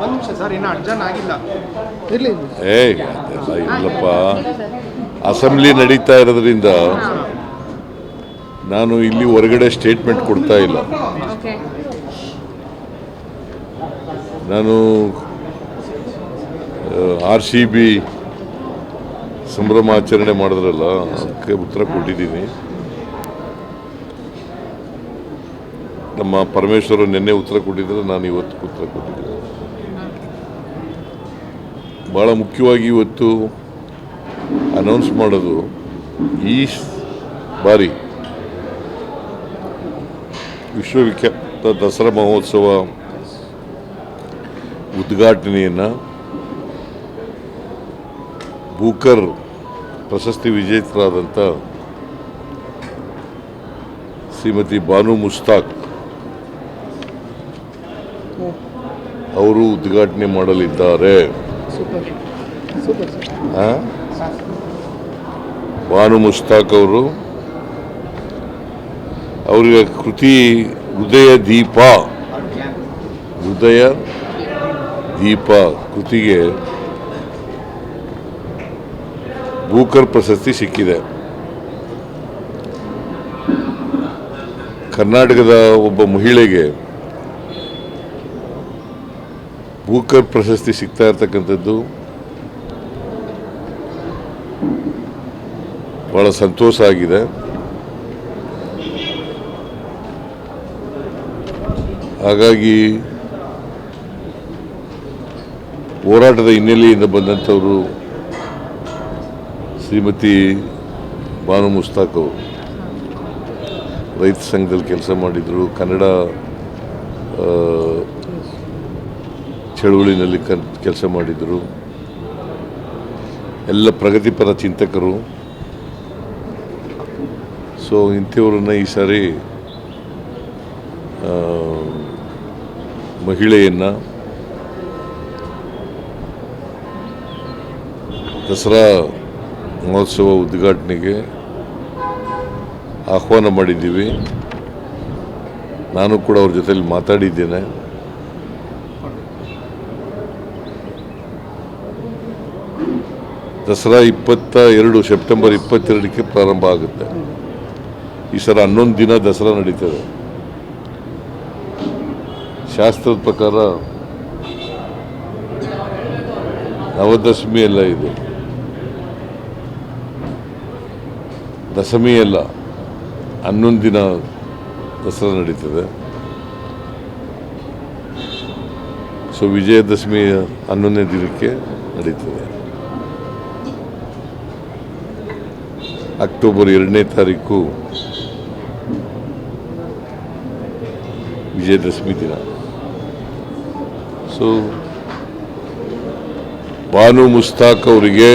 ಒಂದು ನಿಮಿಷ ಸರ್ ಇನ್ನೂ ಅಡ್ಜನ್ ಆಗಿಲ್ಲ. ಇರಲಿ. ಏ ಅದೆಲ್ಲ ಇಲ್ಲಪ್ಪ. ಅಸೆಂಬ್ಲಿ ನಡೀತಾ ಇರೋದ್ರಿಂದ ನಾನು ಇಲ್ಲಿ ಹೊರಗಡೆ ಸ್ಟೇಟ್ಮೆಂಟ್ ಕೊಡ್ತಾ ಇಲ್ಲ. ನಾನು ಆರ್ ಸಿ ಬಿ ಸಂಭ್ರಮಾಚರಣೆ ಮಾಡಿದ್ರಲ್ಲ ಅದಕ್ಕೆ ಉತ್ತರ ಕೊಟ್ಟಿದ್ದೀನಿ. ನಮ್ಮ ಪರಮೇಶ್ವರ ನಿನ್ನೆ ಉತ್ತರ ಕೊಟ್ಟಿದ್ದರೆ, ನಾನು ಇವತ್ತು ಉತ್ತರ ಕೊಟ್ಟಿದ್ದೀನಿ. ಭಾಳ ಮುಖ್ಯವಾಗಿ ಇವತ್ತು ಅನೌನ್ಸ್ ಮಾಡೋದು ಈ ಬಾರಿ ವಿಶ್ವವಿಖ್ಯಾತ ದಸರಾ ಮಹೋತ್ಸವ ಉದ್ಘಾಟನೆಯನ್ನು ಬೂಕರ್ ಪ್ರಶಸ್ತಿ ವಿಜೇತರಾದಂಥ ಶ್ರೀಮತಿ ಬಾನು ಮುಸ್ತಾಕ್ ಅವರು ಉದ್ಘಾಟನೆ ಮಾಡಲಿದ್ದಾರೆ. ಭಾನು? ಬಾನು ಮುಸ್ತಾಕ್ ಅವರು. ಅವರಿಗೆ ಕೃತಿ ಹೃದಯ ದೀಪ. ಹೃದಯ ದೀಪ ಕೃತಿಗೆ ಭೂಕರ್ ಪ್ರಶಸ್ತಿ ಸಿಕ್ಕಿದೆ. ಕರ್ನಾಟಕದ ಒಬ್ಬ ಮಹಿಳೆಗೆ ಬೂಕರ್ ಪ್ರಶಸ್ತಿ ಸಿಗ್ತಾ ಇರ್ತಕ್ಕಂಥದ್ದು. ಬಹಳ ಸಂತೋಷ ಆಗಿದೆ. ಹಾಗಾಗಿ ಹೋರಾಟದ ಹಿನ್ನೆಲೆಯಿಂದ ಬಂದಂಥವರು ಶ್ರೀಮತಿ ಭಾನು ಮುಸ್ತಾಕ್ ಅವರು. ರೈತ ಸಂಘದಲ್ಲಿ ಕೆಲಸ ಮಾಡಿದರು. ಕನ್ನಡ ಚಳುವಳಿನಲ್ಲಿ ಕೆಲಸ ಮಾಡಿದರು. ಎಲ್ಲ ಪ್ರಗತಿಪರ ಚಿಂತಕರು. ಸೊ ಇಂಥವ್ರನ್ನ ಈ ಸಾರಿ ಮಹಿಳೆಯನ್ನು ದಸರಾ ಮಹೋತ್ಸವ ಉದ್ಘಾಟನೆಗೆ ಆಹ್ವಾನ ಮಾಡಿದ್ದೀವಿ. ನಾನು ಕೂಡ ಅವ್ರ ಜೊತೆಲಿ ಮಾತಾಡಿದ್ದೇನೆ. ದಸರಾ ಇಪ್ಪತ್ತ ಎರಡು, ಸೆಪ್ಟೆಂಬರ್ ಇಪ್ಪತ್ತೆರಡಕ್ಕೆ ಪ್ರಾರಂಭ ಆಗುತ್ತೆ. ಈ ಸಲ ಹನ್ನೊಂದು ದಿನ ದಸರಾ ನಡೀತದೆ. ಶಾಸ್ತ್ರದ ಪ್ರಕಾರ ನವದಶಮಿ ಎಲ್ಲ ಇದೆ. ದಶಮಿ ಅಲ್ಲ ಹನ್ನೊಂದು ದಿನ ದಸರಾ ನಡೀತದೆ. ಸೊ ವಿಜಯದಶಮಿ ಹನ್ನೊಂದನೇ ದಿನಕ್ಕೆ ನಡೀತದೆ. ಅಕ್ಟೋಬರ್ ಎರಡನೇ ತಾರೀಕು ವಿಜಯದಶಮಿ ದಿನ. ಸೊ ಬಾನು ಮುಸ್ತಾಕ್ ಅವರಿಗೆ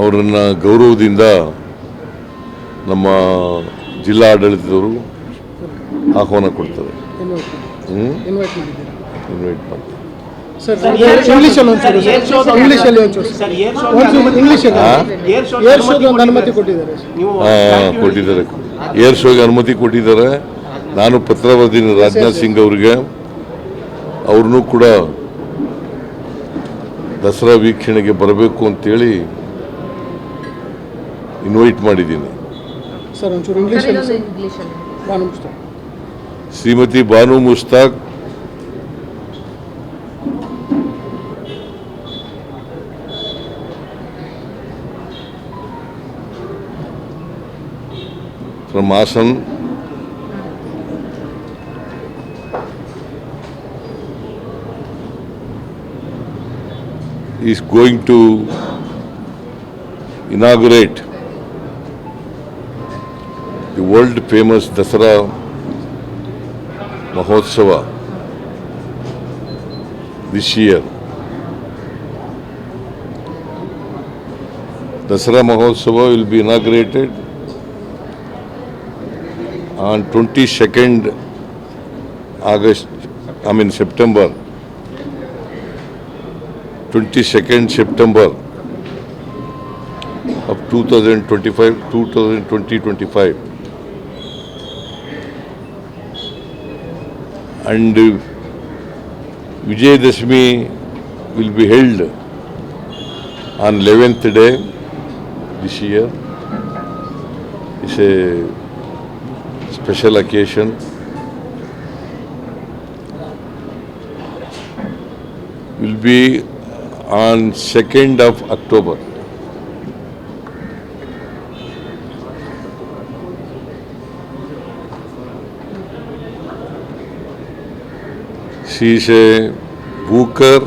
ಅವರನ್ನು ಗೌರವದಿಂದ ನಮ್ಮ ಜಿಲ್ಲಾ ಆಡಳಿತದವರು ಆಹ್ವಾನ ಕೊಡ್ತಾರೆ. ಇನ್ವೈಟ್ ಮಾಡ್ತಾರೆ. ಸರ್ ಇಂಗ್ಲೀಷಲ್ಲಿ ಒಂಚೂರು. ಸರ್ ಇಂಗ್ಲೀಷಲ್ಲಿ ಒಂಚೂರು ಸರ್ ಒಂಚೂರು ಇಂಗ್ಲೀಷಲ್ಲಿ ಏರ್ ಶೋಗೆ ಒಂದು ಅನುಮತಿ ಕೊಟ್ಟಿದ್ದಾರೆ. ಸರ್ ಹಾಂ ಕೊಟ್ಟಿದ್ದಾರೆ. ಏರ್ ಶೋಗೆ ಅನುಮತಿ ಕೊಟ್ಟಿದ್ದಾರೆ. ನಾನು ಪತ್ರ ಬರೆದೀನಿ ರಾಜನಾಥ್ ಸಿಂಗ್ ಅವರಿಗೆ ಅವ್ರನ್ನೂ ಕೂಡ ದಸರಾ ವೀಕ್ಷಣೆಗೆ ಬರಬೇಕು ಅಂತೇಳಿ ಇನ್ವೈಟ್ ಮಾಡಿದ್ದೀನಿ. Shrimati Banu Mushtaq from Assam is going to inaugurate the world famous Dasara Mahotsava this year. Dasara Mahotsava will be inaugurated on 22nd August, I mean September, 22nd September of 2025, 2025. And Vijay will be held on 11th day this year. It's a special occasion. will be on 2nd of October. She is a Booker,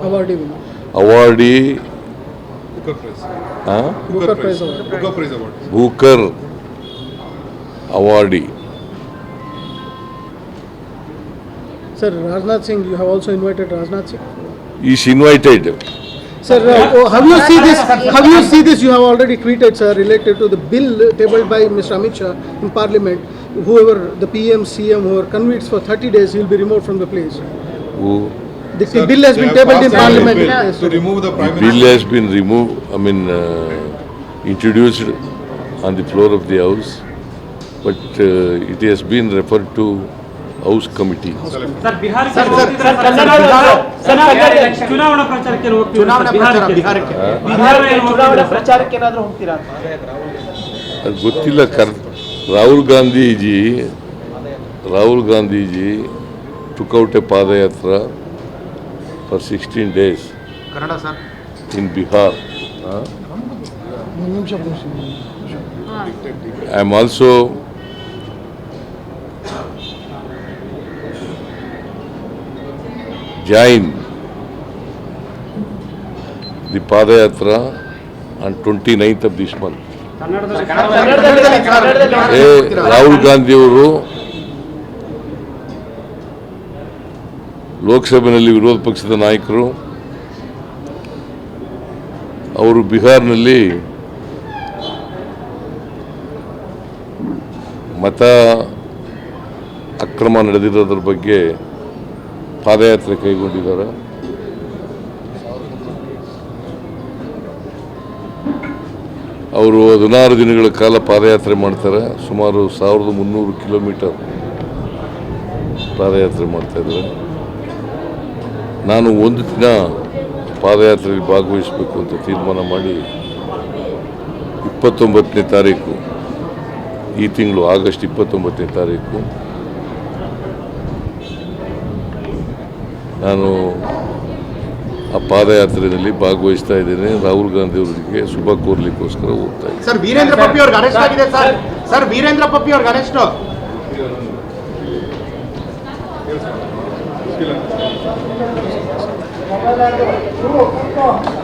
awardee, awardee Booker Prize award Booker Prize Award. Booker awardee. Sir Rajnath Singh you have also invited Rajnath Singh is invited. Sir, uh, oh, have you see this? Have you see this? You have already tweeted, sir, related to the bill tabled by Mr. Amit Shah in Parliament. Whoever the PM, CM, whoever convicts for 30 days, he will be removed from the place. Who The Sir, bill has been tabled in Parliament. bill Yes, To remove the Prime the bill Minister. has been removed, I mean, uh, introduced on the floor of the House, but uh, it has been referred to House Committee. Sir Bihar sir, sir, sir, ಚುನಾವಣಾ ಪ್ರಚಾರಕ್ಕೆ ಹೋಗ್ತೀವಿ ಚುನಾವಣಾ ಪ್ರಚಾರ ಬಿಹಾರಕ್ಕೆ ಬಿಹಾರಕ್ಕೆ ಬಿಹಾರ ಚುನಾವಣಾ ಪ್ರಚಾರಕ್ಕೆ ಏನಾದರೂ ಹೋಗ್ತೀರಾ ಅದು ಗೊತ್ತಿಲ್ಲ ಕರ್ Rahul Gandhiji Rahul Gandhiji ಟುಕೌಟೆ ಪಾದಯಾತ್ರ for 16 days Kannada sir in Bihar. I am also join the Padayatra on 29th of this month. ಕನ್ನಡದಲ್ಲಿ ಕನ್ನಡದಲ್ಲಿ ಸರ್, ಏ ರಾಹುಲ್ ಗಾಂಧಿಯವರು ಲೋಕಸಭೆಯಲ್ಲಿ ವಿರೋಧ ಪಕ್ಷದ ನಾಯಕರು, ಅವರು ಬಿಹಾರ್ನಲ್ಲಿ ಮತ ಅಕ್ರಮ ನಡೆದಿರೋದ್ರ ಬಗ್ಗೆ ಪಾದಯಾತ್ರೆ ಕೈಗೊಂಡಿದ್ದಾರೆ. ಅವರು ಹದಿನಾರು ದಿನಗಳ ಕಾಲ ಪಾದಯಾತ್ರೆ ಮಾಡ್ತಾರೆ. ಸುಮಾರು ಸಾವಿರದ ಮುನ್ನೂರು ಕಿಲೋಮೀಟರ್ ಪಾದಯಾತ್ರೆ ಮಾಡ್ತಾ ಇದ್ದಾರೆ. ನಾನು ಒಂದು ದಿನ ಪಾದಯಾತ್ರೆಯಲ್ಲಿ ಭಾಗವಹಿಸಬೇಕು ಅಂತ ತೀರ್ಮಾನ ಮಾಡಿ ಇಪ್ಪತ್ತೊಂಬತ್ತನೇ ತಾರೀಕು, ಈ ತಿಂಗಳು ಆಗಸ್ಟ್ ಇಪ್ಪತ್ತೊಂಬತ್ತನೇ ತಾರೀಕು, ನಾನು ಆ ಪಾದಯಾತ್ರೆಯಲ್ಲಿ ಭಾಗವಹಿಸ್ತಾ ಇದ್ದೇನೆ. ರಾಹುಲ್ ಗಾಂಧಿ ಅವರಿಗೆ ಶುಭ ಕೋರ್ಲಿಕ್ಕೋಸ್ಕರ ಹೋಗ್ತಾ ಇದ್ದೀನಿ. ಸರ್ ವೀರೇಂದ್ರ ಪಪ್ಪಿ ಅವ್ರಿಗೆ ಅರೆಸ್ಟ್ ಆಗಿದೆ ಸರ್